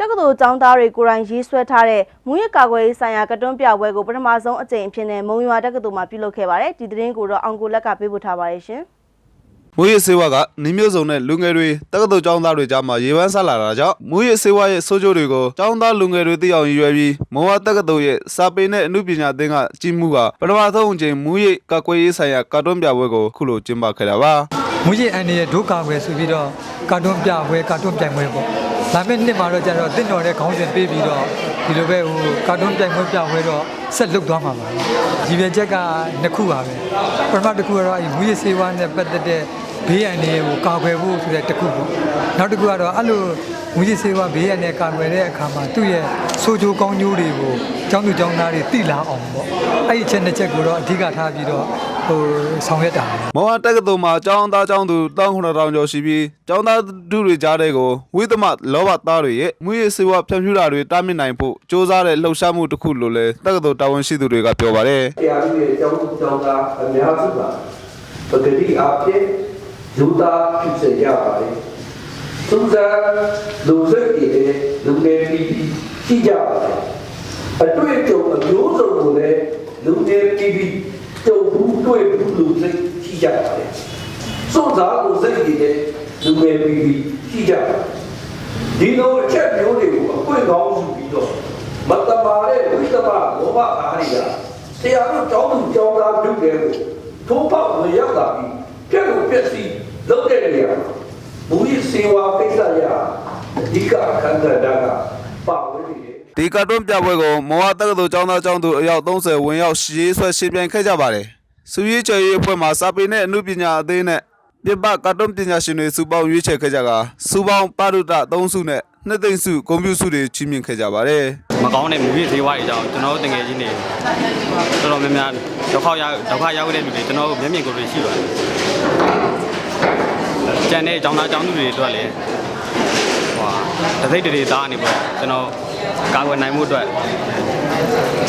တက္ကသိုလ်ကျောင်းသားတွေကိုယ်တိုင်ရေးဆွဲထားတဲ့မူရစ်ကာကွယ်ရေးဆိုင်ရာကတွန်းပြပွဲကိုပထမဆုံးအကြိမ်အဖြစ်နဲ့မုံရွာတက္ကသိုလ်မှာပြုလုပ်ခဲ့ပါတယ်ဒီသတင်းကိုတော့အောင်ကိုလက်ကပေးပို့ထားပါတယ်ရှင်မူရစ်စေဝါကနှင်းမျိုးစုံနဲ့လူငယ်တွေတက္ကသိုလ်ကျောင်းသားတွေကြားမှာရေပန်းဆက်လာတာကြောင့်မူရစ်စေဝါရဲ့ဆိုးကျိုးတွေကိုကျောင်းသားလူငယ်တွေသိအောင်ရည်ရွယ်ပြီးမုံဝါတက္ကသိုလ်ရဲ့စာပေနဲ့အမှုပညာသင်ကကြီးမှုကပထမဆုံးအကြိမ်မူရစ်ကာကွယ်ရေးဆိုင်ရာကာတွန်းပြပွဲကိုခုလိုကျင်းပခဲ့တာပါမူရစ်အန်ဒီရဲ့ဒုကာကွယ်ဆိုပြီးတော့ကာတွန်းပြပွဲကာတွန်းပြိုင်ပွဲပေါ့ လာမယ့်နှစ်မှာတော့ကျတော့တင့်တော်တဲ့ခေါင်းစဉ်ပေးပြီးတော့ဒီလိုပဲဟိုကာတွန်းပြိုင်ပွဲပြပွဲတော့ဆက်လုပ်သွားမှာပါဒီပဲချက်ကနှစ်ခုပါပဲပထမတစ်ခုကတော့အဲမူရစ်စေဝါနဲ့ပတ်သက်တဲ့ ဘေးအန္တရာယ်ကိုကာကွယ်ဖို့ဆိုတဲ့တစ်ခုပေါ့နောက်တစ်ခုကတော့အဲ့လိုမူရစ်စေဝါဘေးအန္တရာယ်ကာကွယ်တဲ့အခါမှာသူ့ရဲ့ဆိုးကျိုးကောင်းကျိုးတွေကိုကျောင်းသူကျောင်းသားတွေသိလာအောင်ပေါ့အဲ့ဒီအချက်နှစ်ချက်ကိုတော့အဓိကထားပြီးတော့ဟိုဆောင်ရွက်တာပါမုံဝါတက္ကသိုလ်မှာကျောင်းသားကျောင်းသူ19000ကျော်ရှိပြီးကျောင်းသားတို့တွေကြားတဲ့ကိုဝိသမလောဘသားတွေရဲ့မူရစ်စေဝါဖြန့်ဖြူးတာတွေတားမြစ်နိုင်ဖို့စ조사တဲ့လှုပ်ရှားမှုတစ်ခုလို့လည်းတက္ကသိုလ်တာဝန်ရှိသူတွေကပြောပါတယ်တရားဥပဒေကျောင်းသူကျောင်းသားအများစုကပဂတိအဖြစ် ယူတာဖြစ်စေရပါတယ်။သူကလူစိတ်တွေလူငယ်ပြည်ပြည်ရှိကြပါတယ်။အတွေ့အကြုံအမျိုးစုံကိုလည်းလူငယ်ပြည်ပြည်ကြုံဘူးတွေ့ဘူးလူစိတ်ရှိကြပါတယ်။စွန့်စားကိုစိတ်တွေလည်းလူငယ်ပြည်ပြည်ရှိကြပါတယ်။ဒီလိုအချက်မျိုးတွေကိုအခွင့်ကောင်းယူပြီးတော့မတမာတဲ့ဝိတ္တမလောဘအားတွေကတရားတို့ကြောင်းသူကြောင်းသားပြုတယ်ကိုထိုးပေါက်မရောက်တာပြီးပြက်လို့ပြက်စီလုပ်တဲ့နေရာမှာမူရစ်စေ ဝါကိစ္စရအဓိကအခန်းကဏ္ဍကပါဝင်နေတယ်ဒီကာတွန်းပြပွဲကိုမော်ဝတက္ကသိုလ်ကျောင်းသားကျောင်းသူအယောက်30ဝင်ရောက်ရှေးဆွဲရှင်းပြိုင်ခဲ့ကြပါတယ်။စုရေးချယ်ရေးအဖွဲ့မှာစာပေနဲ့အမှုပညာအသင်းနဲ့ပြပကာတွန်းပညာရှင်တွေစုပေါင်းရွေးချယ်ခဲ့ကြကစုပေါင်းပါရုဒ3စုနဲ့နှစ်သိန်းစုဂုဏ်ပြုစုတွေချီးမြှင့်ခဲ့ကြပါတယ်။မကောင်းတဲ့မူရစ်သေးဝါးတွေကြောင့်ကျွန်တော်တို့တငယ်ချင်းတွေတော်တော်များများဒုက္ခရောက်ဒုက္ခရောက်တဲ့လူတွေကျွန်တော်တို့မျက်မြင်ကိုယ်တွေရှိပါတယ်။ ကျန်တဲ့အကြောင်းသားအကြောင်းသူတွေအတွက်လည်းဟိုဟာတသိတွေတွေသားနေပေါ့ကျွန်တော်ကာကွယ်နိုင်မှုအတွက်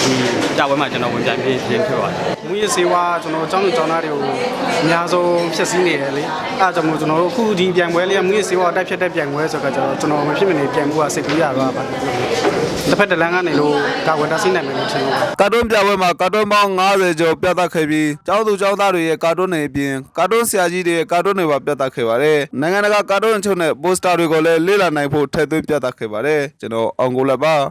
ဒီကြပွဲမှာကျွန်တော်ဝင်ပြိုင်ပြီးပြင်ဖြစ်ပါတယ်မူရစ်စေဝါကျွန်တော်ကျောင်းသူကျောင်းသားတွေကိုအများဆုံးဖြည့်ဆည်းနေတယ်လေအဲဒါကြောင့်မို့ကျွန်တော်တို့အခုဒီပြိုင်ပွဲလေးကမူရစ်စေဝါတိုက်ဖြတ်တဲ့ပြိုင်ပွဲဆိုတော့ကျွန်တော်ကျွန်တော်မဖြစ်မနေပြိုင်မှုကစိတ်ကူးရတော့ပါတယ် တစ်ဖက်တစ်လမ်းကနေလို့ကာကွယ်တားဆီးနိုင်မယ်လို့ထင်ပါတယ်ကာတွန်းပြပွဲမှာကာတွန်းပေါင်း90ကျော်ပြသခဲ့ပြီးကျောင်းသူကျောင်းသားတွေရဲ့ကာတွန်းတွေအပြင်ကာတွန်းဆရာကြီးတွေရဲ့ကာတွန်းတွေပါပြသခဲ့ပါတယ်။နိုင်ငံတကာကာတွန်းအချို့နဲ့ပိုစတာတွေကိုလည်းလေ့လာနိုင်ဖို့ထည့်သွင်းပြသခဲ့ပါတယ်။ကျွန်တော်အောင်ကိုလက်ပါ